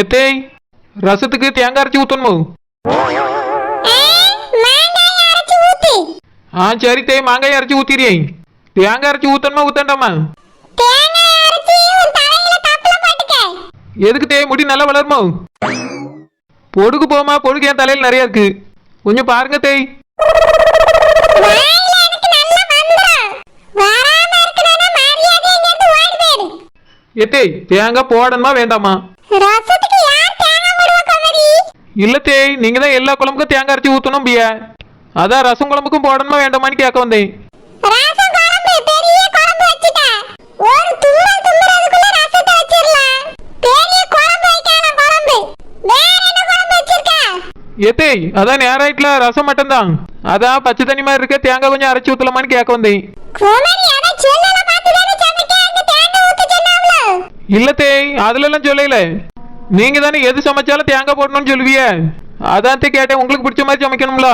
எத்தேய் ரசத்துக்கு தேங்காய் அரைச்சி ஊத்து. ஆ சரி தேய் மாங்காய் அரைச்சி ஊத்திரியே தேங்காய் அரைச்சி தப்புல போட்டுக்க. எதுக்கு தேய் முடி நல்லா வளருமோ? பொடுகு போமா பொடுகு என் தலையில் நிறைய இருக்கு. கொஞ்சம் பாருங்க தேய் எத்தேய் தேங்காய் போடணுமா வேண்டாமா? இல்ல தேய் நீங்க தான் எல்லா குழம்புக்கும் தேங்காய் அரைச்சி ஊத்தணும் பியா. அதான் ரசம் குழம்புக்கும் போடணுமா வேண்டாமான்னு கேட்க வந்தேன். எத்தேய் அதான் நேராயிட்டுல ரசம் மட்டும்தான். அதான் பச்சை தண்ணி மாதிரி இருக்க தேங்காய் கொஞ்சம் அரைச்சி ஊத்தலாமான்னு கேட்க வந்தேன். தானே இல்ல தேய் அதுல எல்லாம் சொல்லல. நீங்க தானே எது சமைச்சாலும் தேங்காய் போடணும்னு சொல்லுவிய. அதான் கேட்டேன் உங்களுக்கு பிடிச்ச மாதிரி சமைக்கணும்ல.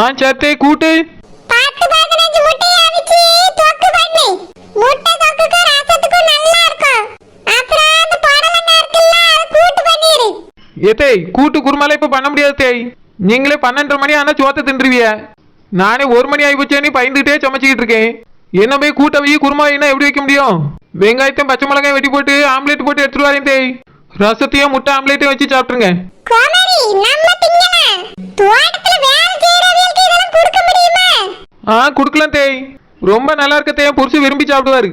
ஆ சரி தேய் கூட்டு அதை கூட்டு குருமால இப்ப பண்ண முடியாது தேய் நீங்களே பன்னெண்டரை மணி ஆனா சோத்த தின்றுவிய. நானே ஒரு மணி ஆகி போச்சேன்னு பயந்துகிட்டே சமைச்சிக்கிட்டு இருக்கேன். என்ன போய் கூட்ட வை குருமா வைனா எப்படி வைக்க முடியும்? வெங்காயத்தையும் பச்சை மிளகாயும் வெட்டி போட்டு ஆம்லேட் போட்டு எடுத்துட்டு வரேன் தேய் ரசத்தையும் முட்டை ஆம்லேட்டையும் வச்சு சாப்பிட்டுருங்க. ஆ குடுக்கலாம் தேய் ரொம்ப நல்லா இருக்க தேய் புருஷன் விரும்பி சாப்பிடுவாரு.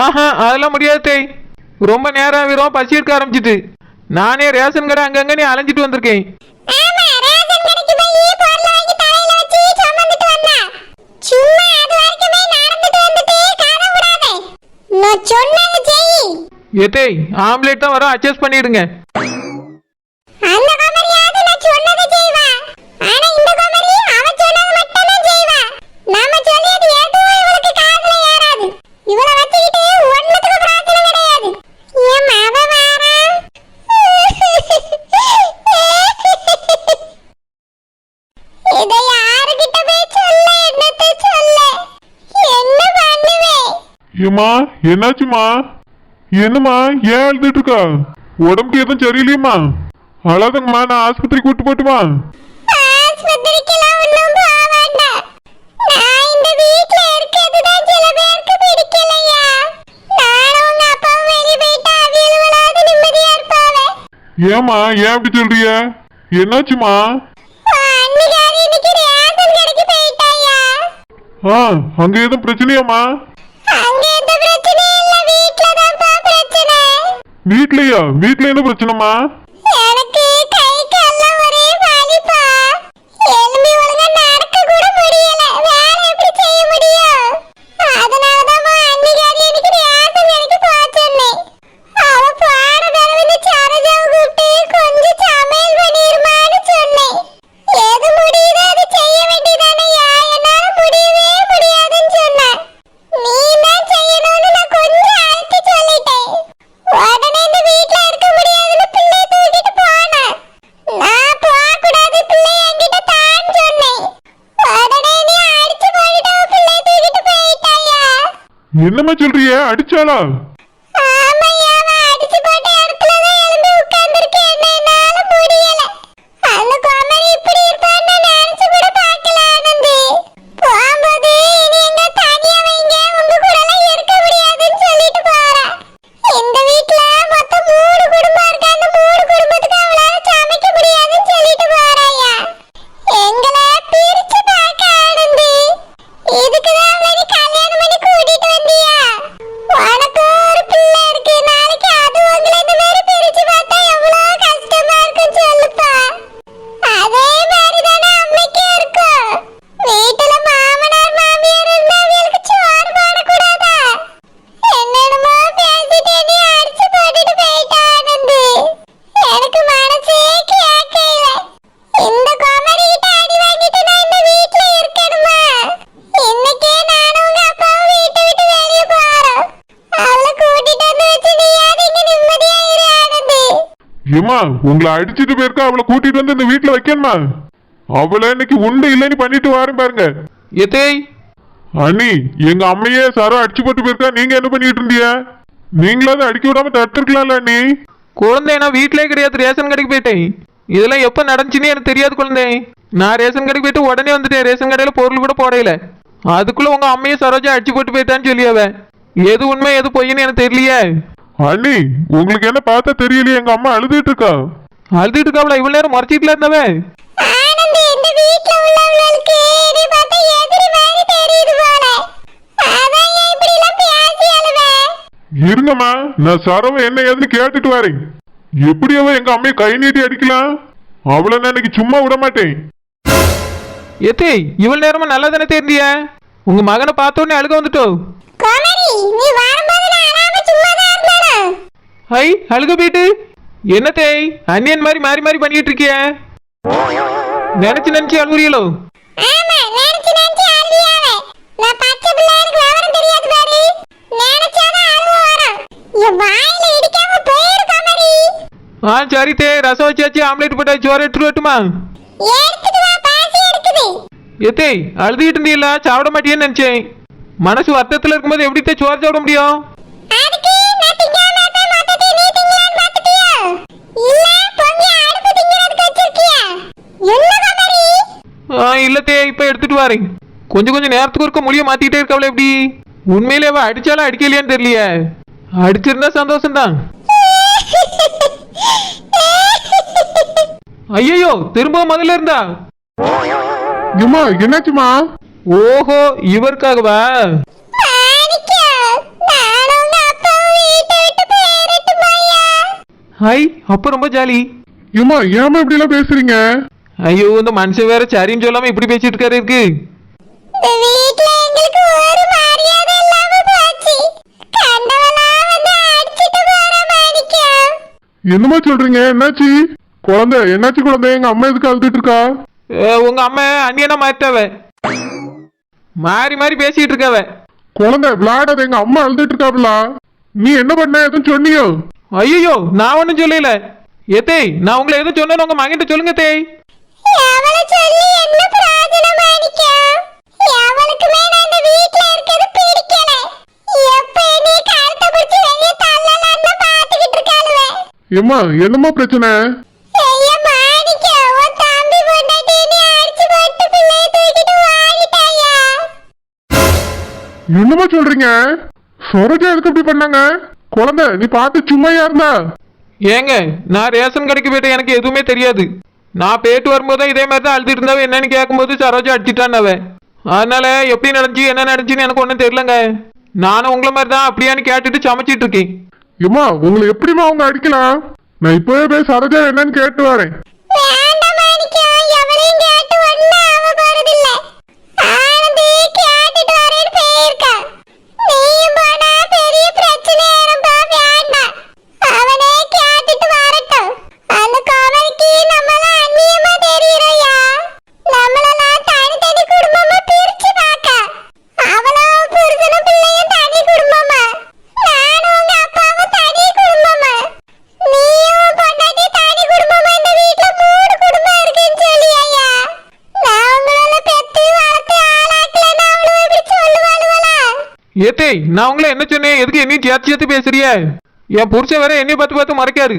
ஆஹா அதெல்லாம் முடியாது தேய் ரொம்ப நேரம் ஆகிரும் பசி எடுக்க ஆரம்பிச்சிட்டு நானே ரேஷன் கடை அங்கங்க நீ அலைஞ்சிட்டு வந்திருக்கேன் ஆமா ரேஷன் கடைக்கு போய் பொருள் வாங்கி தலையில வச்சு சுமந்துட்டு வந்தா சும்மா அது வரைக்குமே நடந்துட்டு வந்துட்டு கதை விடாதே நான் சொன்னது செய் ஏத்தேய் ஆம்லேட் தான் வரும் அட்ஜஸ்ட் பண்ணிடுங்க. அந்த குமரியாவது நான் சொன்னதை செய்வா ஆனா இந்த குமரி அவ சொன்னது மட்டும் தான் செய்வா நாம சொல்லியது எதுவும் இவளுக்கு காதுல ஏறாது இவள வச்சுக்கிட்டு ஒண்ணுத்துக்கு பிரார்த்தனை கிடையாது என் மவ வாரா இதை யாருகிட்ட போய் சொல்ல என்னத்தை சொல்ல என்ன ஏம்மா என்னாச்சுமா என்னம்மா ஏன் அழுதுட்டு இருக்கா? உடம்புக்கு எதுவும் சரியில்லையம்மா. அழாதங்கம்மா நான் ஆஸ்பத்திரி கூட்டு போட்டுமா. ஏம்மா ஏன் அப்படி சொல்றிய என்னாச்சுமா. ஆ அங்க எதுவும் பிரச்சனையாம்மா? வீட்லயா? வீட்ல என்ன பிரச்சனைமா என்னம்மா சொல்றிய? அடிச்சாளா? உங்களை அடிச்சிட்டு போயிருக்கா அவளை கூட்டிட்டு வந்து இந்த வீட்டுல வைக்கணுமா? அவளை இன்னைக்கு உண்டு இல்லைன்னு பண்ணிட்டு வாரேன் பாருங்க. எத்தேய் அண்ணி எங்க அம்மையே சரம் அடிச்சு போட்டு போயிருக்கா நீங்க என்ன பண்ணிட்டு இருந்தீங்க? நீங்களாவது அடிக்க விடாம தடுத்துருக்கலாம்ல அண்ணி? குழந்தை நான் வீட்டிலே கிடையாது ரேஷன் கடைக்கு போயிட்டேன். இதெல்லாம் எப்போ நடந்துச்சுன்னு எனக்கு தெரியாது குழந்தை. நான் ரேஷன் கடைக்கு போயிட்டு உடனே வந்துட்டேன் ரேஷன் கடையில் பொருள் கூட போடையில அதுக்குள்ள உங்க அம்மையை சரோஜா அடிச்சு போட்டு போயிட்டான்னு சொல்லியாவ. எது உண்மை எது பொய்ன்னு எனக்கு தெரியலையே. அண்ணி உங்களுக்கு என்ன பார்த்தா தெரியலையே எங்க அம்மா அழுதுட்டு இருக்கா? அழுதுட்டு இருக்காவல இவ்வளவு நேரம் முறைச்சிட்டுல இருந்தவ? ஆனந்த் இந்த வீட்ல உள்ளவங்களுக்கு நீ பார்த்தா எதிரி மாதிரி தெரியுது போல. அதான் ஏன் இப்படி எல்லாம் பேசி அழுவ? இருங்கம்மா நான் சரவ என்ன ஏதுன்னு கேட்டுட்டு வரேன். எப்படி அவ எங்க அம்மையை கை நீட்டி அடிக்கலாம். அவளை நான் இன்னைக்கு சும்மா விட மாட்டேன். எத்தேய் இவ்வளவு நேரமா நல்லா தானே தெரிஞ்சிய? உங்க மகனை பார்த்த உடனே அழுக வந்துட்டோ? நீ வரும்போது நான் அழாம சும்மா தான் இருந்தானா ஐ அழுக போயிட்டு என்ன தேய் அந்நியன் மாதிரி மாறி மாறி பண்ணிட்டு இருக்கிய நினைச்சு நினைச்சு அழுகுறீங்களோ ஆ சரி தே ரசம் வச்சாச்சு ஆம்லேட் போட்டா சோறு எடுத்துட்டு வரட்டுமா? எத்தேய் அழுதுகிட்டு இருந்தீங்களா சாப்பிட மாட்டியேன்னு நினைச்சேன். மனசு வருத்தத்துல இருக்கும்போது எப்படி சோறு சாப்பிட முடியும்? வரேன் கொஞ்சம் கொஞ்சம் நேரத்துக்கு ஒருக்க முடிய மாத்திக்கிட்டே இருக்கவள எப்படி? உண்மையிலே அவ அடிச்சாலும் அடிக்கலையான்னு தெரியலையே. அடிச்சிருந்தா சந்தோஷம்தான். ஐயோ திரும்ப முதல்ல இருந்தா? ஏம்மா என்னாச்சுமா ஓஹோ இவருக்காகவா? மாணிக்கம், நானும் உங்க அப்பாவும் வீட்டை விட்டு போயிரட்டுமாய்யா? ஹை அப்ப ரொம்ப ஜாலி. ஏம்மா ஏமா இப்படி எல்லாம் பேசுறீங்க? ஐயோ இந்த மனுஷன் வேற சரின்னு சொல்லாம இப்படி பேசிட்டு இருக்காரு இருக்கு. என்னமா சொல்றீங்க? என்னாச்சு? குழந்தை என்னாச்சு குழந்தை? எங்க அம்மா எதுக்கு அழுதுட்டு இருக்கா? உங்க அம்மா அண்ணியனா மாட்டாவ மாறி மாறி பேசிட்டு இருக்காவ. குழந்தை விளையாடாத எங்க அம்மா அழுதுட்டு இருக்காப்ல. நீ என்ன பண்ண? எதுவும் சொன்னியோ? ஐயோ நான் ஒன்றும் சொல்லல. ஏத்தேய் நான் உங்களை எதுவும் சொன்னேன்னு உங்க மகன்கிட்ட சொல்லுங்க தேய். பிள்ளைய தூக்கிட்டு ஓடிட்டாயா? என்னம்மா சொல்றீங்க? சரோஜா எதுக்கு இப்படி பண்ணாங்க? குழந்தை நீ பார்த்து சும்மையா இருந்தா? ஏங்க நான் ரேஷன் கடைக்கு போயிட்டு எனக்கு எதுவுமே தெரியாது. நான் போயிட்டு வரும்போது இதே மாதிரி தான் அழுதுட்டு இருந்தாவ என்னன்னு கேட்கும்போது சரோஜா அடிச்சிட்டான் அவ அதனால எப்படி நடந்துச்சு என்ன நடந்துச்சுன்னு எனக்கு ஒன்றும் தெரியலங்க. நானும் உங்களை மாதிரி தான் அப்படியான்னு கேட்டுட்டு சமைச்சிட்டு இருக்கேன். ஏம்மா உங்களை எப்படிம்மா அவங்க அடிக்கலாம்? நான் இப்பவே போய் சரோஜா என்னன்னு கேட்டு வரேன். ஏத்தேய் நான் உங்களை என்ன சொன்னேன்? எதுக்கு என்னையும் சேர்த்து சேர்த்து பேசுறிய? என் புருஷன் வேற என்னைய பார்த்து பார்த்து மறைக்காரு.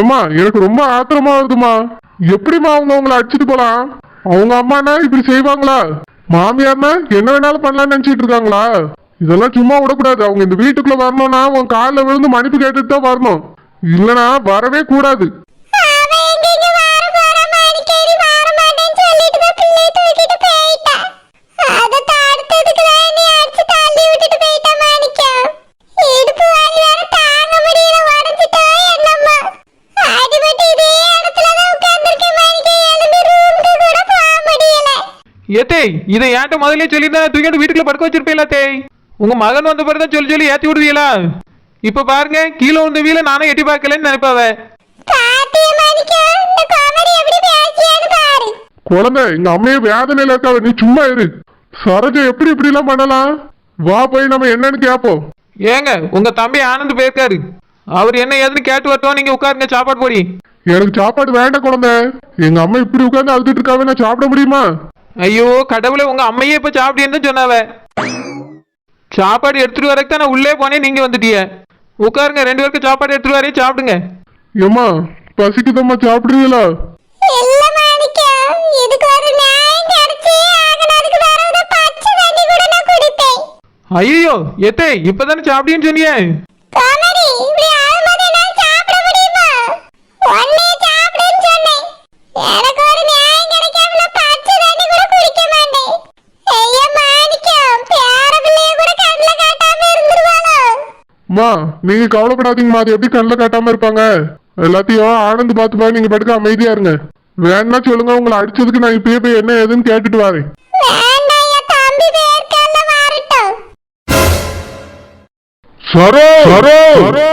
ஏம்மா எனக்கு ரொம்ப ஆத்திரமா வருதுமா எப்படிம்மா அவங்க உங்களை அடிச்சிட்டு போலாம்? அவங்க அம்மானா இப்படி செய்வாங்களா? மாமியார்னா என்ன வேணாலும் பண்ணலாம்னு நினைச்சிட்டு இருக்காங்களா? இதெல்லாம் சும்மா விடக்கூடாது. அவங்க இந்த வீட்டுக்குள்ள வரணும்னா உன் காலில் விழுந்து மன்னிப்பு கேட்டுட்டு தான் வரணும். இல்லனா வரவே கூடாது. ஏத்தேய் இதை ஏன்ட்ட முதல்ல சொல்லியிருந்தா தூக்கிட்டு வீட்டுக்குள்ள படுக்க வச்சிருப்பீங்களா தேய். உங்க மகன் வந்த பிறகு தான் சொல்லி சொல்லி ஏத்தி விடுவீங்களா இப்ப பாருங்க கீழே விழுந்த வீல நானும் எட்டி பார்க்கலன்னு நினைப்பாவ. குழந்தை எங்க அம்மையை வேதனையில இருக்காவ நீ சும்மா இரு. சரோஜா எப்படி இப்படி எல்லாம் பண்ணலாம்? வா போய் நம்ம என்னன்னு கேட்போம் ஏங்க உங்க தம்பி ஆனந்த் போயிருக்காரு அவர் என்ன ஏதுன்னு கேட்டு வரட்டும் நீங்க உட்காருங்க சாப்பாடு போடி. எனக்கு சாப்பாடு வேண்டாம் குழந்தை. எங்க அம்மா இப்படி உட்கார்ந்து அழுதுட்டு இருக்காவே நான் சாப்பிட முடியுமா? ஐயோ கடவுளே உங்க அம்மையே இப்ப சாப்பிட்டேன்னு சொன்னாவ. சாப்பாடு எடுத்துட்டு வரக்கு தான் நான் உள்ளே போனேன் நீங்க வந்துட்டீங்க உட்காருங்க ரெண்டு பேருக்கு சாப்பாடு எடுத்துட்டு வரேன் சாப்பிடுங்க. ஏம்மா பசிக்குதம்மா சாப்பிடுறீங்களா? இல்ல மாணிக்கம் இதுக்கு ஒரு நியாயம் அம்மா நீங்க கவலைப்படாதீங்கம்மா. அது எப்படி கண்ணில் காட்டாம இருப்பாங்க? எல்லாத்தையும் ஆனந்த் பார்த்துப்பா நீங்க படுக்க அமைதியா இருங்க. வேணா சொல்லுங்க உங்களை அடிச்சதுக்கு நான் இப்பயே போய் என்ன ஏதுன்னு கேட்டுட்டு வரேன். சரோ! சரோ!